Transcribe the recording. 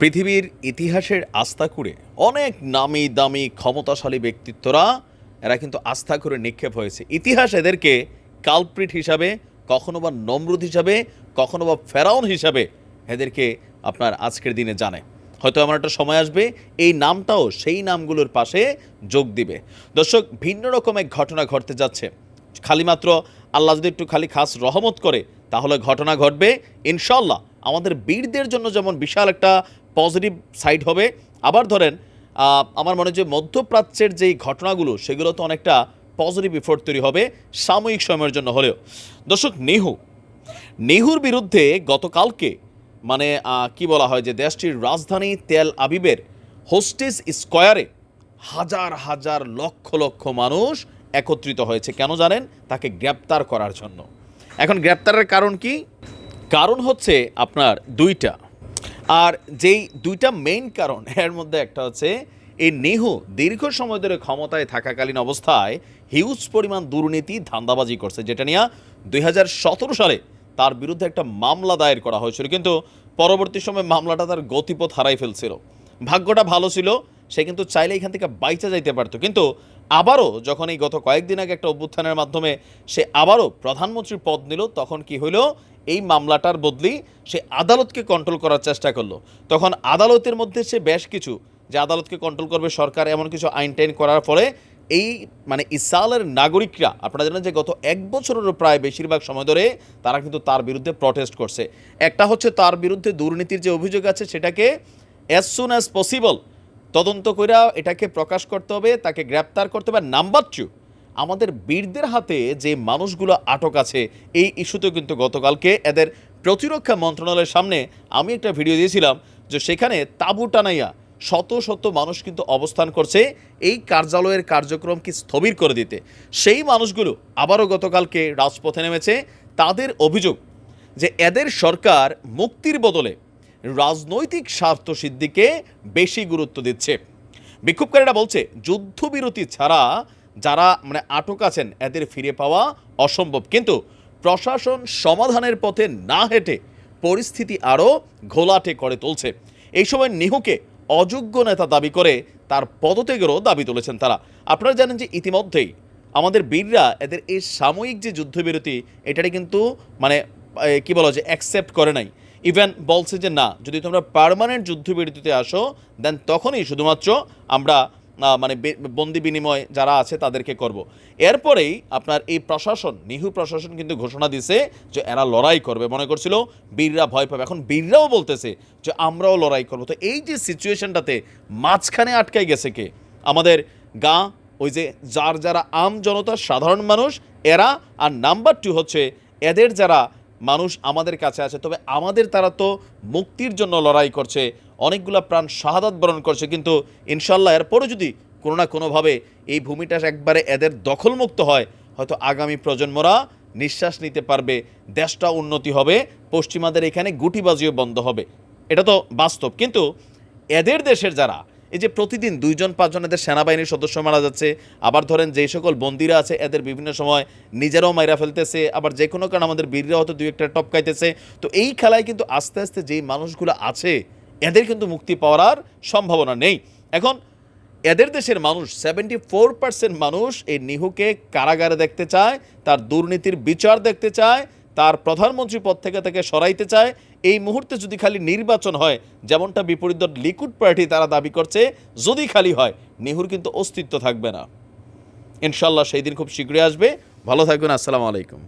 পৃথিবীর ইতিহাসের আস্থা করে অনেক নামি দামি ক্ষমতাশালী ব্যক্তিত্বরা, এরা কিন্তু আস্থা করে নিক্ষেপ হয়েছে। ইতিহাস এদেরকে কালপ্রিট হিসাবে, কখনো বা নমরুদ হিসাবে, কখনো বা ফেরাউন হিসাবে এদেরকে আপনার আজকের দিনে জানে। হয়তো আমার একটা সময় আসবে, এই নামটাও সেই নামগুলোর পাশে যোগ দিবে। দর্শক, ভিন্ন রকম এক ঘটনা ঘটতে যাচ্ছে। খালি মাত্র আল্লাহ যদি একটু খালি খাস রহমত করে, তাহলে ঘটনা ঘটবে। ইনশাল্লাহ আমাদের বীরদের জন্য যেমন বিশাল একটা পজিটিভ সাইড হবে। আবার ধরেন আমার মনে যে মধ্যপ্রাচ্যের যেই ঘটনাগুলো, সেগুলো তো অনেকটা পজিটিভ ইফোর্ট তৈরি হবে সাময়িক সময়ের জন্য হলেও। দর্শক, নেহু। নেহুর বিরুদ্ধে গতকালকে মানে কি বলা হয় যে দেশটির রাজধানী তেল আবিবের হোস্টেস স্কয়ারে হাজার হাজার লক্ষ লক্ষ মানুষ একত্রিত হয়েছে। কেন জানেন? তাকে গ্রেপ্তার করার জন্য। এখন গ্রেপ্তারের কারণ কি? কারণ হচ্ছে আপনার দুইটা। আর যেই দুইটা মেইন কারণ, এর মধ্যে একটা হচ্ছে, এই নেহু দীর্ঘ সময় ধরে ক্ষমতায় থাকাকালীন অবস্থায় হিউজ পরিমাণ দুর্নীতি ধান্দাবাজি করছে, যেটা নিয়ে দুই হাজার সতেরো সালে তার বিরুদ্ধে একটা মামলা দায়ের করা হয়েছিল। কিন্তু পরবর্তী সময় মামলাটা তার গতিপথ হারাই ফেলছিল। ভাগ্যটা ভালো ছিল, সে কিন্তু চাইলে এখান থেকে বাইচা যাইতে পারতো। কিন্তু আবারও যখন এই গত কয়েকদিন আগে একটা অভ্যুত্থানের মাধ্যমে সে আবারও প্রধানমন্ত্রীর পদ নিল, তখন কি হইল? এই মামলাটার বদলি সে আদালতকে কন্ট্রোল করার চেষ্টা করল। তখন আদালতের মধ্যে সে বেশ কিছু, যে আদালতকে কন্ট্রোল করবে সরকার এমন কিছু আইন টাইন করার ফলে এই মানে ইসরায়েলের নাগরিকরা, আপনারা জানেন যে গত এক বছরেরও প্রায় বেশিরভাগ সময় ধরে তারা কিন্তু তার বিরুদ্ধে প্রটেস্ট করছে। একটা হচ্ছে তার বিরুদ্ধে দুর্নীতির যে অভিযোগ আছে সেটাকে অ্যাজ সুন অ্যাজ পসিবল তদন্ত কইরা এটাকে প্রকাশ করতে হবে, তাকে গ্রেপ্তার করতে হবে। নাম্বার টু আমাদের বীরদের হাতে যে মানুষগুলো আটক আছে, এই ইস্যুতেও কিন্তু গতকালকে এদের প্রতিরক্ষা মন্ত্রণালয়ের সামনে আমি একটা ভিডিও দিয়েছিলাম যে সেখানে তাঁবু টানাইয়া শত শত মানুষ কিন্তু অবস্থান করছে, এই কার্যালয়ের কার্যক্রমকে স্থবির করে দিতে। সেই মানুষগুলো আবারও গতকালকে রাজপথে নেমেছে। তাদের অভিযোগ যে এদের সরকার মুক্তির বদলে রাজনৈতিক স্বার্থ সিদ্ধিকে বেশি গুরুত্ব দিচ্ছে। বিক্ষোভকারীরা বলছে, যুদ্ধবিরতি ছাড়া যারা মানে আটক আছেন, এদের ফিরে পাওয়া অসম্ভব। কিন্তু প্রশাসন সমাধানের পথে না হেঁটে পরিস্থিতি আরও ঘোলাটে করে তুলছে। এই সময় নিহুকে অযোগ্য নেতা দাবি করে তার পদত্যাগেরও দাবি তুলেছেন তারা। আপনারা জানেন যে ইতিমধ্যেই আমাদের বীররা এদের এই সাময়িক যে যুদ্ধবিরতি এটারে কিন্তু মানে কি বলা যে অ্যাকসেপ্ট করে নাই। ইভেন বলছে যে না, যদি তোমরা পার্মানেন্ট যুদ্ধবিরতিতে আসো দেন তখনই শুধুমাত্র আমরা মানে বন্দি বিনিময় যারা আছে তাদেরকে করব। এরপরেই আপনার এই প্রশাসন, নিহু প্রশাসন কিন্তু ঘোষণা দিছে যে এরা লড়াই করবে। মনে করছিল বীররা ভয় পাবে। এখন বীররাও বলতেছে যে আমরাও লড়াই করব। তো এই যে সিচুয়েশনটাতে মাঝখানে আটকাই গেছে কে? আমাদের গা, ওই যে যার যারা আম জনতা, সাধারণ মানুষ, এরা, আর নাম্বার টু হচ্ছে এদের যারা মানুষ আমাদের কাছে আছে, তবে আমাদের তারা তো মুক্তির জন্য লড়াই করছে। অনেকগুলো প্রাণ শাহাদাত বরণ করছে। কিন্তু ইনশাল্লাহ এরপরও যদি কোনো না কোনোভাবে এই ভূমিটা একবারে এদের দখলমুক্ত হয়, হয়তো আগামী প্রজন্মরা নিঃশ্বাস নিতে পারবে, দেশটা উন্নতি হবে, পশ্চিমাদের এখানে গুটিবাজিও বন্ধ হবে। এটা তো বাস্তব। কিন্তু এদের দেশের যারা, এই যে প্রতিদিন দুইজন, পাঁচজন এদের সেনাবাহিনীর সদস্য মারা যাচ্ছে, আবার ধরেন যেই সকল বন্দিরা আছে, এদের বিভিন্ন সময় নিজেরাও মাইরা ফেলতেছে, আবার যে কোনো কারণে আমাদের বীররা হয়তো দুই একটা টপকাইতেছে। তো এই খেলায় কিন্তু আস্তে আস্তে যেই মানুষগুলো আছে এদের কিন্তু মুক্তি পাওয়ার সম্ভাবনা নেই। এখন, এদের দেশের মানুষ সেভেন্টি ফোর পার্সেন্ট মানুষ এই নিহুকে কারাগারে দেখতে চায়, তার দুর্নীতির বিচার দেখতে চায়, তার প্রধানমন্ত্রী পদ থেকে তাকে সরাইতে চায়। এই মুহূর্তে যদি খালি নির্বাচন হয়, যেমনটা বিপরীত দল লিকুড পার্টি তারা দাবি করছে, যদি খালি হয়, নেহুর কিন্তু অস্তিত্ব থাকবে না। ইনশাল্লাহ সেই দিন খুব শীঘ্রই আসবে। ভালো থাকবেন, আসসালামু আলাইকুম।